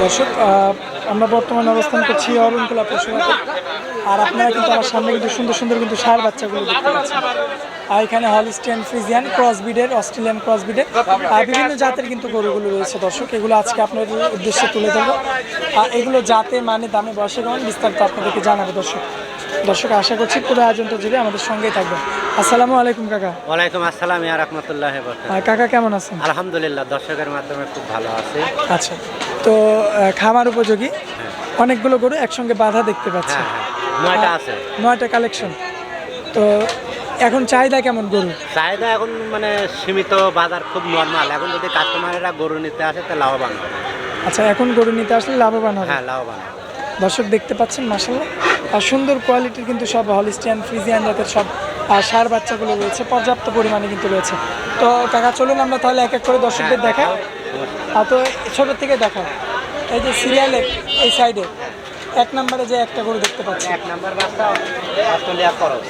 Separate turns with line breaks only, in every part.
দর্শক আমরা বর্তমানে অবস্থান করছি অরুণকুলা পশুহাটে আর আপনারা কিন্তু আমার সামনে কিন্তু সুন্দর সুন্দর কিন্তু সার বাচ্চাগুলো দেখতে পাচ্ছেন। আর এখানে হলিস্টিয়ান ফ্রিজিয়ান ক্রসবিডের অস্ট্রেলিয়ান ক্রসবিডের। আর বিভিন্ন জাতের কিন্তু গরুগুলো রয়েছে দর্শক। এগুলো আজকে আপনাদের উদ্দেশ্যে তুলে ধরবো। আর এগুলো জাতে মানে দামে বয়সে কেমন বিস্তারিত আপনাদেরকে জানাব দর্শক। দর্শক আশা করছি পুরো আয়োজনটা জুড়ে আমাদের সঙ্গেই থাকবেন। আসসালামু আলাইকুম কাকা।
ওয়ালাইকুম আসসালাম ইয়া রহমতুল্লাহ
কাকা কেমন আছেন?
আলহামদুলিল্লাহ দর্শকের মাধ্যমে খুব ভালো আছে।
আচ্ছা। তো খামার উপযোগী। অনেকগুলো গরু একসঙ্গে বাধা দেখতে পাচ্ছি।
হ্যাঁ হ্যাঁ। নয়টা আছে।
নয়টা কালেকশন তো এখন চাহিদা কেমন গরু?
চাহিদা এখন মানে সীমিত বাজার খুব নর্মাল এখন যদি কাস্টমারেরা গরু নিতে আসে তো লাভবান হবে।
আচ্ছা এখন গরু নিতে আসলে লাভবান হবে?
হ্যাঁ লাভবান
দর্শক দেখতে পাচ্ছেন মাসাল্লাহ আর সুন্দর কোয়ালিটির কিন্তু সব হলিস্টিয়ান ফ্রিজিয়ান জাতের সব আর সার বাচ্চাগুলো রয়েছে। পর্যাপ্ত পরিমাণে কিন্তু রয়েছে। তো কাকা চলুন আমরা তাহলে এক এক করে দর্শকদের দেখাই। আর তো ছোটোর থেকে দেখা। এই যে সিরিয়ালে এই সাইডে এক নম্বরে যে একটা গরু দেখতে পাচ্ছি।
এক নাম্বার বাসটা অস্ট্রেলিয়া করস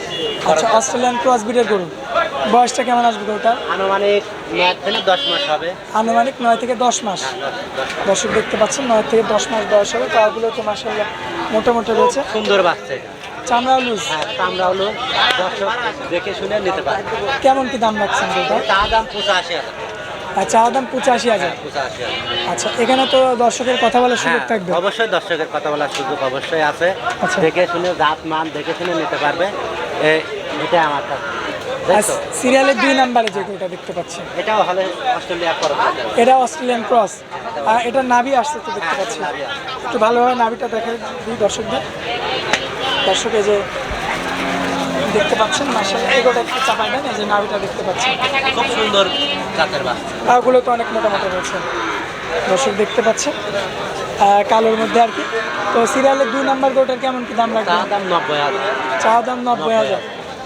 আচ্ছা অস্ট্রেলিয়ান ক্রস ব্রিডের গরু। বয়সটা কেমন আসবে গরুটার?
আনুমানিক নয় থেকে দশ মাস হবে।
আনুমানিক নয় থেকে দশ মাস। দর্শক দেখতে পাচ্ছেন নয় থেকে দশ মাস বয়স হবে। তারগুলো তো মাসাল্লাহ মোটামুটি রয়েছে।
সুন্দর বাচ্চা।
লুজ
হ্যাঁ দর্শক দেখে শুনে নিতে পারি
কেমন কি দাম রাখছেন গরুটা
দাম পঁচাশি হাজার।
আর চা দাম পঁচাশি হাজার। আচ্ছা এখানে তো দর্শকের কথা বলার সুযোগ
হ্যাঁ,
থাকবে।
অবশ্যই দর্শকের কথা বলার সুযোগ অবশ্যই আছে।
আচ্ছা।
দেখে শুনে জাত মান দেখে শুনে নিতে পারবে। এ- এটা আমার কাছে।
সিরিয়ালের দুই নাম্বারে যে গরুটা দেখতে পাচ্ছি।
এটাও হলে অস্ট্রেলিয়া করো
এটা অস্ট্রেলিয়ান ক্রস। আর এটা নাভি আসছে তো দেখতে পাচ্ছি। একটু ভালোভাবে নাভিটা দেখে দিই দর্শকদের। দর্শক যে দেখতে পাচ্ছেন মাসাল এগোটা একটু চাপাই দেন এই যে নাভিটা দেখতে পাচ্ছেন।
খুব সুন্দর জাতের বাচ্চা।
পাগুলো তো অনেক মোটামোটা রয়েছে দর্শক দেখতে পাচ্ছেন। কালোর মধ্যে আর কি। তো সিরিয়ালের দুই নাম্বার গরুটার কেমন কি দাম
চা দাম নব্বই হাজার।
চা দাম নব্বই হাজার।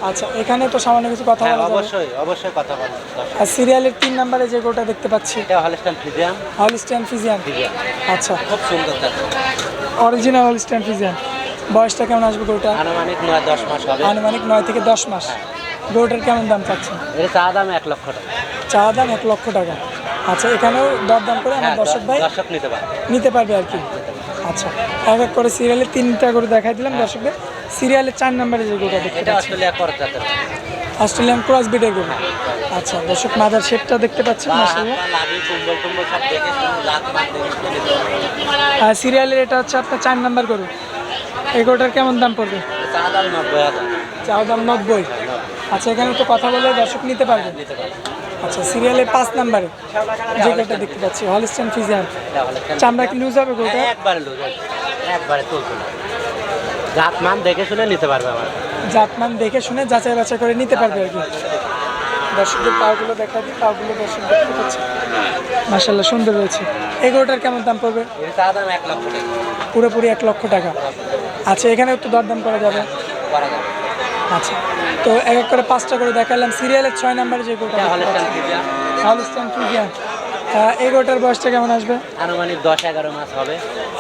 আচ্ছা এখানে তো সামান্য কিছু কথা
হ্যাঁ
বলা
অবশ্যই অবশ্যই কথা দর্শক।
আর সিরিয়ালের তিন নাম্বারে যে গোটা দেখতে পাচ্ছি
এটা হলস্টান ফিজিয়াম
হলিস্টিয়ান ফিজিয়ান আচ্ছা।
খুব সুন্দর
অরিজিনাল হলিস্টিয়ান ফিজিয়ান বয়সটা কেমন আসবে গরুটা?
আনুমানিক নয় দশ মাস হবে।
আনুমানিক নয় থেকে দশ মাস। গরুটার কেমন দাম চাচ্ছেন?
এটা চা দাম এক লক্ষ টাকা।
চা দাম এক লক্ষ টাকা। আচ্ছা এখানেও দরদাম করে আমার
হ্যাঁ
দর্শক ভাই
দর্শক নিতে পারে
নিতে পারবে আর কি। আচ্ছা এক এক করে সিরিয়ালে তিনটা করে দেখাই দিলাম দর্শকদের। সিরিয়ালের চার নম্বরে যে গরুটা দেখতে অস্ট্রেলিয়ান ক্রস বিডের গরু। আচ্ছা দর্শক মাদার শেপটা দেখতে পাচ্ছেন সিরিয়ালের এটা হচ্ছে আপনার চার নাম্বার গরু। এই গরুটার কেমন দাম পড়বে?
চা দাম নব্বই
চাও দাম নব্বই? আচ্ছা এখানে তো কথা বলে দর্শক নিতে পারবে। আচ্ছা সিরিয়ালের পাঁচ নাম্বারে যে গরুটা দেখতে পাচ্ছি হলিস্টান ফিজিয়ান
এটা হলস্টান
চামড়া কি লুজ হবে
একবারে লুজ একবারে তুলতে না। জাত মান দেখে শুনে নিতে পারবে আমার।
জাতমান দেখে শুনে যাচাই বাছাই করে নিতে পারবে আর কি। দর্শকদের পাগুলো দেখা দিই পাগুলো দর্শক দেখতে পাচ্ছে। মাসাল্লাহ সুন্দর রয়েছে এই গরুটার কেমন দাম পড়বে? পুরোপুরি এক লক্ষ টাকা। আচ্ছা এখানে একটু দরদাম করা যাবে। আচ্ছা তো এক এক করে পাঁচটা করে দেখালাম। সিরিয়ালের ছয় নাম্বারে যে
হলস্টান ফিজিয়াম
ফিজিয়ান এই গরুটার বয়সটা কেমন আসবে?
আনুমানিক দশ এগারো মাস হবে।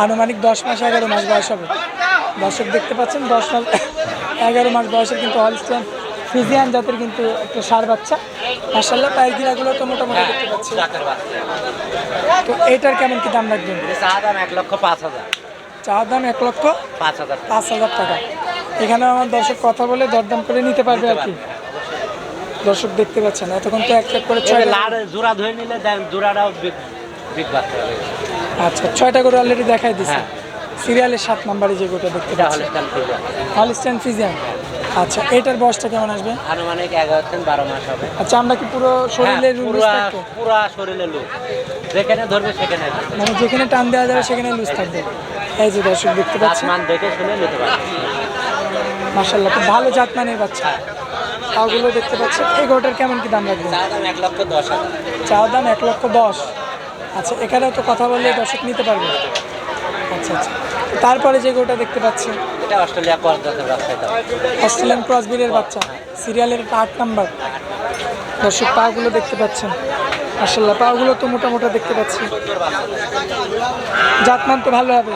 আনুমানিক দশ মাস এগারো মাস বয়স হবে। দর্শক দেখতে পাচ্ছেন দশ মাস এগারো মাস বয়সের কিন্তু হলিস্টান ফিজিয়ান জাতের কিন্তু একটা সার বাচ্চা। মাসাল্লাহ পায়ের গিরাগুলো তো মোটামুটি দেখতে পাচ্ছি। তো এইটার কেমন কি দাম রাখবেন?
এক লক্ষ পাঁচ হাজার।
চা দাম এক লক্ষ
পাঁচ হাজার
পাঁচ হাজার টাকা। এখানে আমার দর্শক কথা বলে দরদাম করে নিতে পারবে আর কি। দর্শক দেখতে পাচ্ছেন এতক্ষণ তো এক এক করে ছয়
জোড়া ধরে নিলে জোড়াটাও
আচ্ছা ছয়টা করে অলরেডি দেখাই দিছে।
হ্যাঁ।
সিরিয়ালের সাত নাম্বারে যে গোটা দেখতে পাচ্ছি।
হলস্টান
ফিজিয়ান আচ্ছা এটার বয়সটা কেমন আসবে?
আনুমানিক এগারো থেকে বারো মাস হবে।
আচ্ছা আমরা কি পুরো শরীরে লুজ
পুরা শরীরে লুক যেখানে ধরবে সেখানে।
মানে যেখানে টান দেওয়া যাবে সেখানে লুজ থাকবে। এই যে দর্শক দেখতে
জাত
পাচ্ছেন
দেখে শুনে নিতে
মার্শাল্লাহ খুব ভালো জাতমানের বাচ্চা। পাগুলো দেখতে পাচ্ছেন। এই গোটার কেমন কি দাম রাখবেন?
দাম এক লক্ষ দশ
চা দাম এক লক্ষ দশ। আচ্ছা এখানেও তো কথা বললে দর্শক নিতে পারবে। আচ্ছা আচ্ছা। তারপরে যে গোটা দেখতে পাচ্ছি
এটা অস্ট্রেলিয়া কর জাতের বাচ্চা
অস্ট্রেলিয়ান ক্রসবিরের বাচ্চা। সিরিয়ালের আট নাম্বার। দর্শক পাগুলো দেখতে পাচ্ছেন। মার্শাল্লাহ পাগুলো তো মোটামোটা দেখতে পাচ্ছি। জাতমান তো ভালো হবে।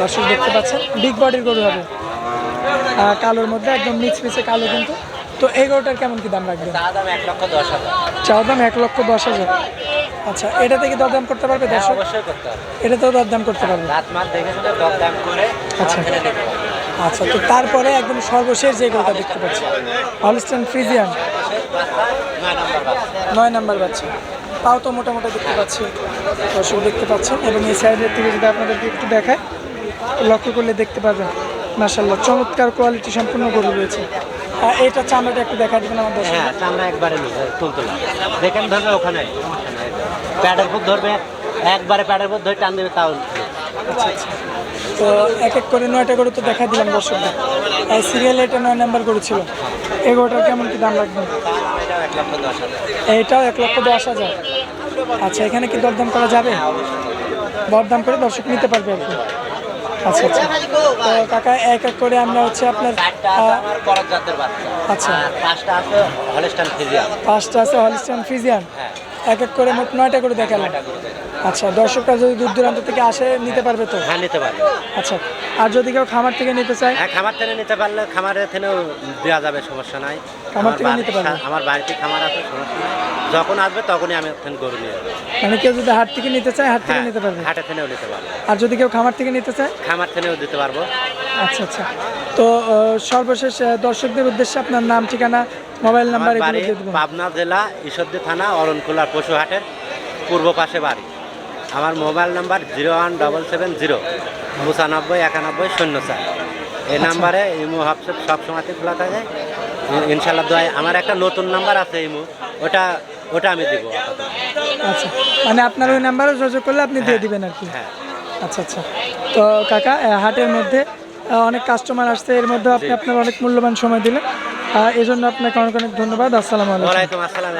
দর্শক দেখতে পাচ্ছেন বিগ বডির গরু হবে। কালোর মধ্যে একদম মিক্স মিক্সে কালো কিন্তু। তো এই গরুটার কেমন কি দাম রাখবেন?
চা দাম এক লক্ষ দশ হাজার।
আচ্ছা এটা থেকে দরদাম করতে পারবে
হ্যাঁ
দর্শক?
হবে।
এটাতেও দরদাম করতে পারবে। আচ্ছা। আচ্ছা তো তারপরে একদম সর্বশেষ যে গরুটা দেখতে পাচ্ছি হলস্টেন ফ্রিজিয়ান
নয় নম্বর বাচ্চা।
তাও তো মোটামুটি দেখতে পাচ্ছি। দর্শক দেখতে পাচ্ছেন এবং এই সাইডের থেকে যদি আপনাদেরকে একটু দেখায় লক্ষ্য করলে দেখতে পাবেন মার্শাল্লাহ চমৎকার কোয়ালিটি সম্পূর্ণ গরু রয়েছে। এটা চামড়াটা একটু দেখা দেবেন আমার দর্শক।
হ্যাঁ চামড়া একবারে নিবে তুলতুলা যেখানে ধরবে ওখানে। প্যাডের ফুট ধরবে একবারে প্যাডের ফুট ধরে টান দেবে তাও
আচ্ছা আচ্ছা। তো এক এক করে নয়টা গরু তো দেখা দিলাম দর্শকদের। সিরিয়ালে এটা নয় নাম্বার গরু ছিল। এই গরুটার কেমন কি দাম রাখবেন?
এটাও এক লক্ষ দশ হাজার।
আচ্ছা এখানে কি দরদাম করা যাবে? দরদাম করে দর্শক নিতে পারবে আর কি। আচ্ছা আচ্ছা। তো কাকা এক এক করে আমরা হচ্ছে আপনার আচ্ছা।
পাঁচটা আছে হলিস্টান ফিজিয়াম
পাঁচটা আছে হলিস্টান ফিজিয়ান?
হ্যাঁ।
এক এক করে মোট নয়টা করে দেখালাম। আচ্ছা দর্শকরা যদি দূর দূরান্ত থেকে আসে নিতে পারবে তো?
হ্যাঁ নিতে পারবে।
আচ্ছা আর যদি কেউ খামার থেকে নিতে চায়?
হ্যাঁ খামার থেকে নিতে পারলে খামারের থেকেও দেওয়া যাবে সমস্যা নাই।
খামার
আমার
থেকে নিতে পারবে?
আমার বাড়িতে খামার আছে সমস্যা নাই। যখন আসবে তখনই আমি ওখানে গরু নিয়ে যাব।
মানে কেউ যদি হাট থেকে নিতে চায় হাট থেকে
হ্যাঁ
নিতে পারবে?
হাটে থেকেও নিতে পারবে।
আর যদি কেউ খামার থেকে নিতে চায়?
খামার থেকেও দিতে পারব।
আচ্ছা আচ্ছা। তো সর্বশেষ দর্শকদের উদ্দেশ্যে আপনার নাম ঠিকানা মোবাইল নাম্বার
বাড়ি পাবনা জেলা ঈশ্বরদী থানা অরণকুলার পশুহাটের পূর্ব পাশে বাড়ি। আমার mobile number zero one double seven zero পঁচানব্বই একানব্বই শূন্য চার। এই
আচ্ছা।
নাম্বারে ইমো হোয়াটসঅ্যাপ সব সময় খোলা থাকে। ইনশাল্লাহ দোয়াই আমার একটা নতুন নাম্বার আছে ইমো। ওটা ওটা আমি দিব
আচ্ছা। মানে আপনার ওই নাম্বারে যোগাযোগ করলে আপনি দিয়ে দিবেন আর কি?
হ্যাঁ।
আচ্ছা আচ্ছা। তো কাকা হাটের মধ্যে অনেক কাস্টমার আসছে এর মধ্যে আপনি আপনার অনেক মূল্যবান সময় দিলেন। এই জন্য আপনাকে অনেক অনেক ধন্যবাদ। আসসালামু আলাইকুম।
আসসালাম